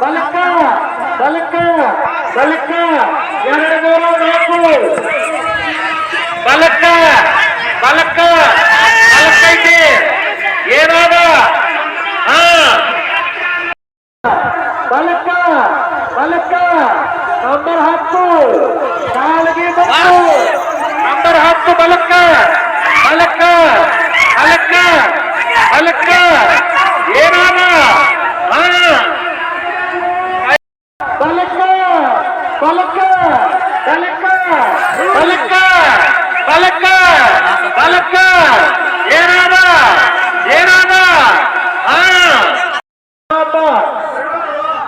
ಬಲಕ ಬಲಕ ಬಲಕ ಎರಡು ಮೂರು, ನಾಲ್ಕು. ಬಲಕ ಬಲಕ ಬಲಕೈತಿ ಏನಾದ? ಬಲಕ ಬಲಕ ನಂಬರ್ ಹತ್ತು. ಕಾಲಿಗೆ ನಂಬರ್ ಹತ್ತು ಬಲಕ ಬಲಕ್ಕ ಬಲಕ್ಕ ಬಲಕ್ಕ ಬಲಕ್ಕ ಏನಾದ ಏನಾದ ಹಾ ಅಪ್ಪ,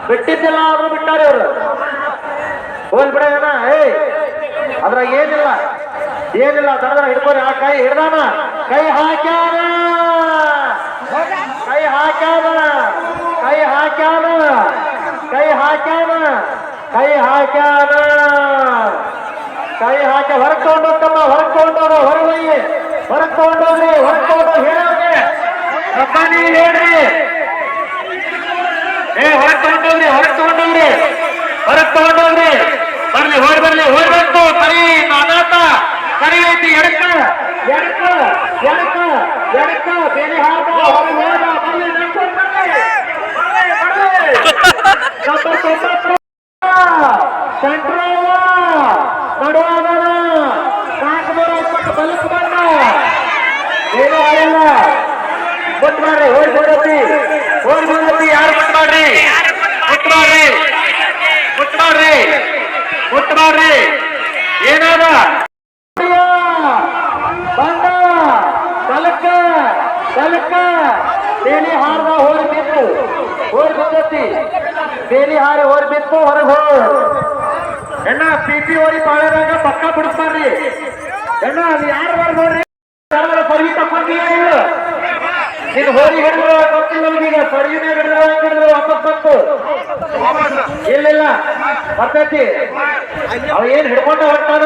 ಬಿಟ್ಟಿದ್ದಿಲ್ಲ ಆದ್ರೂ ಬಿಟ್ಟಾರೆ ಅವರು ಹೋಲ್ ಬಿಡೋಣ ಏ ಅದ್ರಾಗ ಏನಿಲ್ಲ ಏನಿಲ್ಲ ದಡದ್ರ ಹಿಡ್ಕೊರಿ ಆ ಕೈ ಹಿಡ್ದಾನ ಕೈ ಹಾಕ್ಯಾನ ಕೈ ಹಾಕ್ಯಾನ ಕೈ ಹಾಕ್ಯಾನ ಕೈ ಹಾಕ್ಯಾನ ಕೈ ಹಾಕ್ಯಾನ ಕೈ ಹಾಕಿ ಹೊರಗೆ ತಗೊಂಡೋಗ್ತಮ್ಮ ಹೊರಗೆ ತಗೊಂಡವ್ರು ಹೊರಗೆ ಒಯ್ಯಿ ಹೊರಗೆ. ತಗೊಂಡೋಗ್ರಿ ಹೊರಗೆ ಹೇಳೋಗೆ ರಬ್ಬಾನಿ ಹೇಳ್ರಿ. ಏ ಹೊರಗೆ ತಗೊಂಡೋಗ್ರಿ ಹೊರಗೆ ತಗೊಂಡೋಗ್ರಿ ಬರ್ಲಿ ಹೋಗಿ ಬರ್ಲಿ ಹೋಗಿ ಬಂತು ಸರಿ ನಾನಾತ. ಸರಿ ಐತಿ ಎಡಕ ಎಡಕ ಎಡಕ ಎಡಕ ಬೇರೆ ಹಾಕ ಹೊರಗೆ ಹೋದ ಬರ್ಲಿ ನಡ್ಕೊಂಡ್ ಬರ್ಲಿ. ಬರ್ಲಿ, ಬರ್ಲಿ. ನಂಬರ್ ತೊಂಬತ್ತು. ಸೆಂಟ್ರಲ್ಲ ನಡುವಾದನ ನಾಲ್ಕುನೂರ ಇಪ್ಪತ್ತು ಬಲಕ್ ಬಂದ ಏನೂ ಆಗಿಲ್ಲ ಮುಟ್ ಮಾಡ್ರಿ ಹೋಗಿ ಹೋಗತ್ತಿ ಹೋಗಿ ಹೋಗತ್ತಿ ಯಾರು ಮುಟ್ ಮಾಡ್ರಿ ಮುಟ್ ಮಾಡ್ರಿ ಮುಟ್ ಮಾಡ್ರಿ ಮುಟ್ ಮಾಡ್ರಿ ಏನಾದ ಬಂದ ಬಲಕ್ಕ ಬಲಕ್ಕ ಬೇಲಿ ಹಾರದ ಹೋರಿ ಬಿತ್ತು ಹೋರಿ ಬಿದ್ದತಿ. ಬೇಲಿ ಹಾರಿ ಹೋರಿ ಬಿತ್ತು ಹೊರಗೆ ಹೋ ಎಣ್ಣ ಪಿ ಪಿ ಹೋರಿ ಪಾಳ್ಯದಾಗ ಪಕ್ಕ ಬಿಡಿಸ್ತಾರ್ರಿ ಎಣ್ಣ ಅಲ್ಲಿ ಯಾರು ನೋಡ್ರಿ ಯಾರು ಸರಿ ತಪ್ಪಿಲ್ಲ ನೀನು ಹೋರಿ ಹಿಡಿದ್ರು ಗೊತ್ತಿಲ್ಲ ಈಗ. ಸರಿಯುನೇ ಹಿಡಿದ್ರು, ಹೆಂಗ್ ಹಿಡಿದ್ರು ವಾಪಸ್ ಬಂತು. ಇಲ್ಲ ಇಲ್ಲ ಬರ್ತೈತಿ. ಅವ ಏನ್ ಹಿಡ್ಕೊಂಡ ಹೊಂಟಾನ?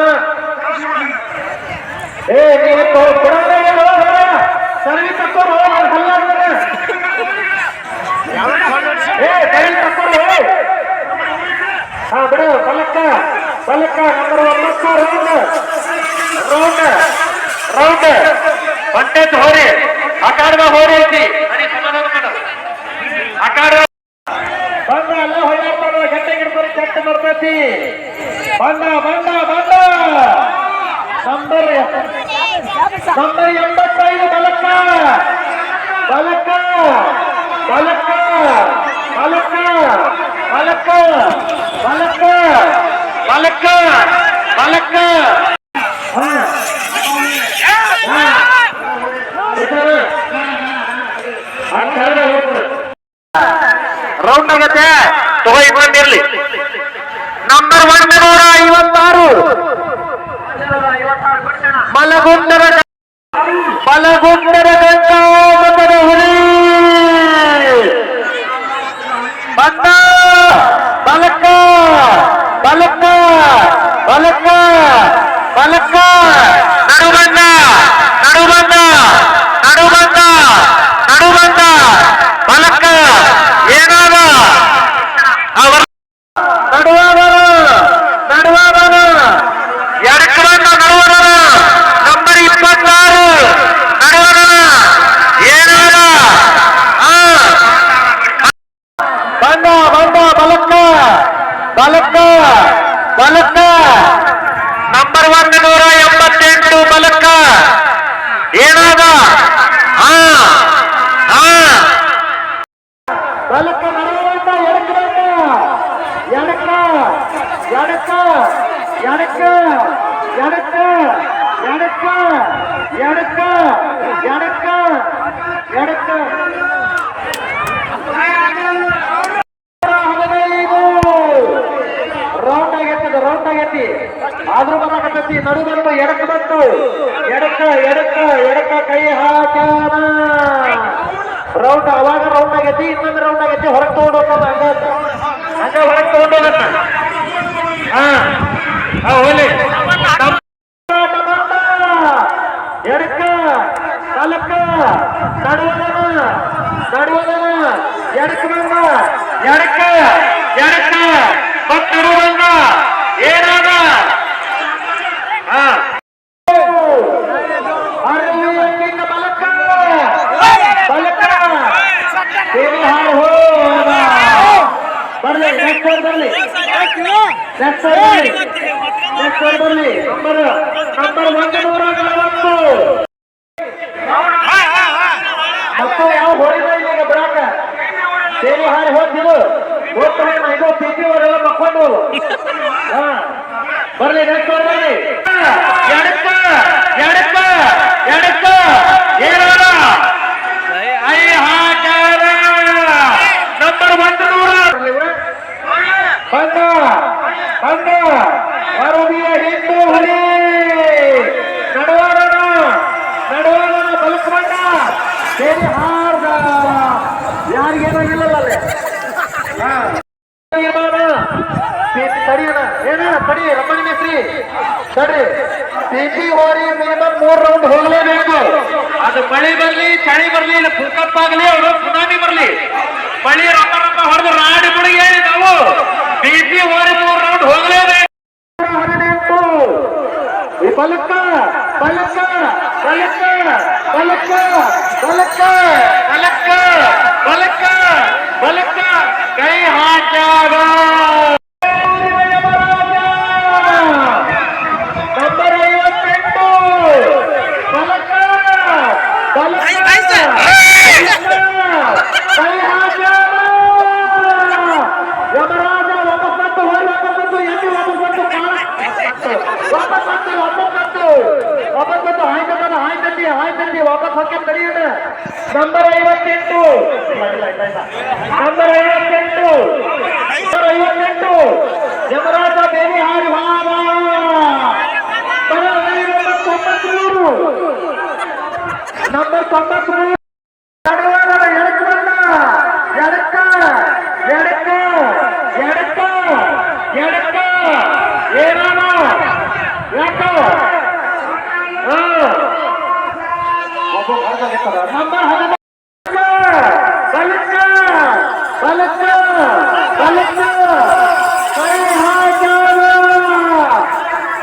ಏ, ನೀನು ಕೊಡೋದೇ ಸರಿ ತಕ್ಕೊಂಡು ಹಲ್ಲ ಏ ಸರಿ ತಕ್ಕೊಂಡು ಹಾ ಬಿಡು ಬಲಕ್ಕ ಬಲಕ್ಕ ನಂಬರ್ ಒಂಬತ್ತು ರೌಂಡ್ ರೌಂಡ್ ರೌಂಡ್ ಹೊಂಟೈತಿ ಹೋರಿ ಆಕಾರದ ಹೋರಿ ಐತಿ ಸರಿ ಸಮಾಧಾನ ಮಾಡು ಆಕಾರ ಬಂದ ಎಲ್ಲ ಹೊಳ್ಳಾಡ್ತಾರ ಗಟ್ಟೆ ಗಿಡ್ತಾರೆ ಕೆಟ್ಟ ಬರ್ತೈತಿ ಬಂದ ಬಂದ ಬಂದ ನಂಬರ್ ನಂಬರ್ ಎಂಬತ್ತೈದು ಬಲಕ್ಕ ಬಲಕ್ಕ ಬಲಕ್ಕ ಬಲಕ್ಕ ಬಲಕ್ಕ ಬಲಕ್ಕ ಬಲಕ್ಕ ಬಲಕ್ಕ ಹಾ. ಹಾ. ಇದ್ದಾರೆ. ಆ ಕಡೆ ಹೋಗ್ತಾರೆ. ರೌಂಡ್ ಆಗತ್ತೆ? ತಗೋ ಇಟ್ಕೊಂಡಿರ್ಲಿ ನಂಬರ್ ಒನ್ ನೂರ ಐವತ್ತಾರು. ಮಲಗುಂಡರ ఎడక్క ఎడక్క ఎడక్క ఎడక్క ఎడక్క ఎడక్క ರೌಂಡಾಗಿ ಎತ್ತದ ರೌಂಡಾಗಿ ಎತ್ತಿ ಆದ್ರೂ ಬರಕತ್ತೈತಿ ನಡುಗನ್ನು ಎಡಕ್ಕೆ ಬಂತು ಎಡಕ್ಕ ಎಡಕ್ಕ ಎಡಕ್ಕ ಕೈ ಹಾಕ್ಯಾನ ರೌಂಡ್ ಅವಾಗ ರೌಂಡ್ ಆಗೈತಿ ಇನ್ನೊಂದು ರೌಂಡ್ ಆಗೈತಿ ಹೊರಗೆ ತಗೊಂಡು ಹೋಗೋದು ಹಂಗ ಹಂಗ ಹೊರಗೆ ತಗೊಂಡು ಹೋಗತ್ತ Ah, olha aí. ಬರ್ಲಿ ನೆಟ್ಕೊಂಡು ಬರ್ಲಿ. ಯಡಪ್ಪ ಯಡಪ್ಪ ಯಡಪ್ಪ ಏರೋಣ ಐ ಹಾಕಾರ ನಂಬರ್ ಒಂದು ನೂರ. ಬಂದ ಬಂದ. ಭಾರತೀಯ ಹಿಂದೂ ಹುಲಿ. ನಡವಾಡೋಣ ನಡವಾಡೋಣ ಬಲಸ್ಮಣ್ಣ ಸೇರಿ ಹಾರ್ದ ಯಾರಿಗೇನಾಗಿಲ್ಲಲ್ಲ ಮೂರ್ ರೌಂಡ್ ಹೋಗಲೇಬೇಕು. ಅದು ಮಳೆ ಬರ್ಲಿ, ಚಳಿ ಬರ್ಲಿ, ಇಲ್ಲ ಭೂಕಂಪ ಆಗ್ಲಿ, ಅವರು ಸುನಾಮಿ ಬರ್ಲಿ. ಮಳಿ ರೊಕ್ಕ ರೊಕ್ಕ ಹೊಡೆದು ರಾಡಿ ಬಿಡಿಗೆ ನಾವು. ಬಿಪಿ ಓರಿ ಮೂರ್ ರೌಂಡ್ ಹೋಗಲೇಬೇಕು. ಪಲಕ್ಕ ಪಲಕ್ಕ ಪಲಕ್ಕ ಪಲಕ್ಕ ಪಲಕ್ಕ ಹಾಕಿ ತಡೆಯೋಣ ನಂಬರ್ ಐವತ್ತೆಂಟು. ನಂಬರ್ ಐವತ್ತೆಂಟು. ನಂಬರ್ ಐವತ್ತೆಂಟು. ಯಮರಾಜ ಬೇರೆ ಹಾರಿ ಹಾರ ತೊಂಬತ್ಮೂರು ನಂಬರ್ ತೊಂಬತ್ಮೂರು ನಡುವಣ ಎಡಕ್ಕೆ ಬಂದ ಎಡಕ್ಕ ಎಡಕ್ಕ ಎಡಕ್ಕ ಎಡಕ್ಕ ಏನಾನ ಯಾಕ ಹಾ. ಒಬ್ಬ ಹೊರಗೆ ನಿಂತಾರ. ನಂಬರ್ ಹದಿನಾಲ್ಕು ಬಲಕ್ಕ ಬಲಕ್ಕ ಬಲಕ್ಕ ಕೈ ಹಾಕ್ಯಾರ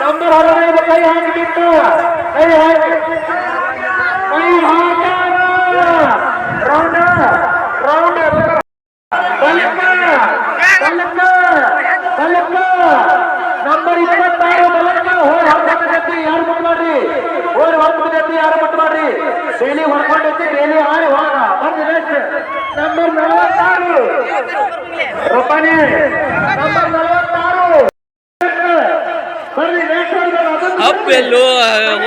ನಂಬರ್ ಹದಿನೈದು ಕೈ ಹಾಕಿಬಿಟ್ಟು ಕೈ ಹಾಕಿ ಕೈ ಹಾಕಾರ ರೌಂಡ್ ರೌಂಡ್ ಬಲಕ್ಕ ಬಲಕ್ಕ ನಂಬರ್ ಇಪ್ಪತ್ತಾರು ಬಲಕ್ಕ ಹೋಗಿ ಹೊರಕೊಂಡು ಜೊತೆ ಯಾರು ಮಟ್ ಮಾಡ್ರಿ ಹೋಗಿ ಹೊರಕೊಂಡು ಯಾರು ಮಾಡ್ರಿ ಬೇಲಿ ಹೊರ್ಕೊಂಡೈತಿ ರೇಲಿ ಹಾರಿ ನಂಬರ್ ನಲವತ್ತಾರು. ರೂಪಾಯಿ ನಂಬರ್ ನಲವತ್ತಾರು. ಅಪ್ಪ ಎಲ್ಲೋ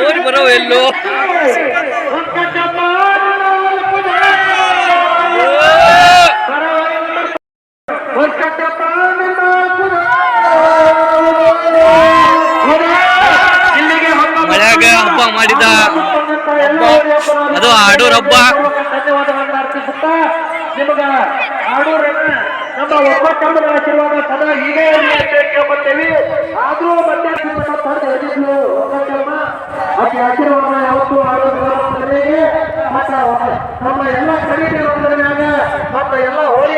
ಓಡಿ ಬರೋ ಎಲ್ಲೋ. ಮಳೆಯಾಗ ಹಬ್ಬ ಮಾಡಿದ ಅದು ಆಡೂರ್ ಹಬ್ಬ. ನಿಮಗ ರಣ ನಮ್ಮ ಒಪ್ಪಕ್ಕಂಬರ ಆಶೀರ್ವಾದ ಸದಾ ಹೀಗೆ ಕೇಳ್ಕೊತೇವಿ ಆದ್ರೂ ಮತ್ತೆ ಎದುರಿಸಲು ಒಬ್ಬ ಆಕೆ ಆಶೀರ್ವಾದ ಯಾವತ್ತೂ ನಮ್ಮ ಎಲ್ಲ ಕಡಿಮೆ ಮ್ಯಾಗ ಮತ್ತ ಎಲ್ಲ ಹೋಳಿ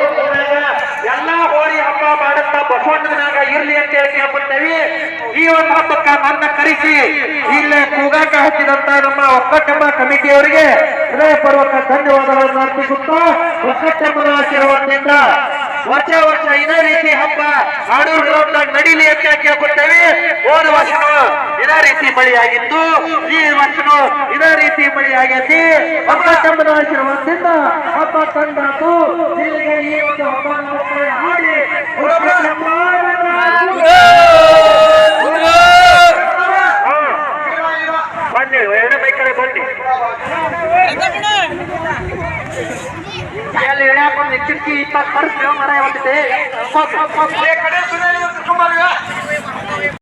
ಎಲ್ಲ ಹೋಳಿ ಹಬ್ಬ ಮಾಡುತ್ತಾ ಬಸವಣ್ಣನಾಗ ಇರ್ಲಿ ಅಂತ ಹೇಳಿ ಹಬ್ಬತ್ತೇವಿ ಈ ಒಂದು ಹಬ್ಬಕ್ಕ ನನ್ನ ಕರೆಸಿ, ಇಲ್ಲೇ ಕೂಗಾಟ ಹಚ್ಚಿದಂತ ನಮ್ಮ ಒಕ್ಕಟ್ಟಮ್ಮ ಕಮಿಟಿಯವರಿಗೆ ಹೃದಯಪೂರ್ವಕ ಧನ್ಯವಾದಗಳನ್ನು ಅರ್ಪಿಸುತ್ತಾ ಒಕ್ಕಟ್ಟಮ್ಮನ ಆಶೀರ್ವಾದದಿಂದ ವರ್ಷ ವರ್ಷ ಇದೇ ರೀತಿ ಹಬ್ಬ. ಆಡೂರು ಗ್ರೌಂಡ್ ನಡೀಲಿ ಅಂತ ಕೇಳ್ಕೊಳ್ತೇವೆ. ಹೋದ ವರ್ಷನೂ ಇದೇ ರೀತಿ ಮಳೆಯಾಗಿತ್ತು. ಈ ವರ್ಷನೂ ಇದೇ ರೀತಿ ಮಳೆಯಾಗೈತಿ. ತಮ್ಮನ ಆಶೀರ್ವಾದದಿಂದ ಹಬ್ಬ ತಂದಾತು. ಈ ಒಂದು ಹಬ್ಬ ಹಾಡಿ সব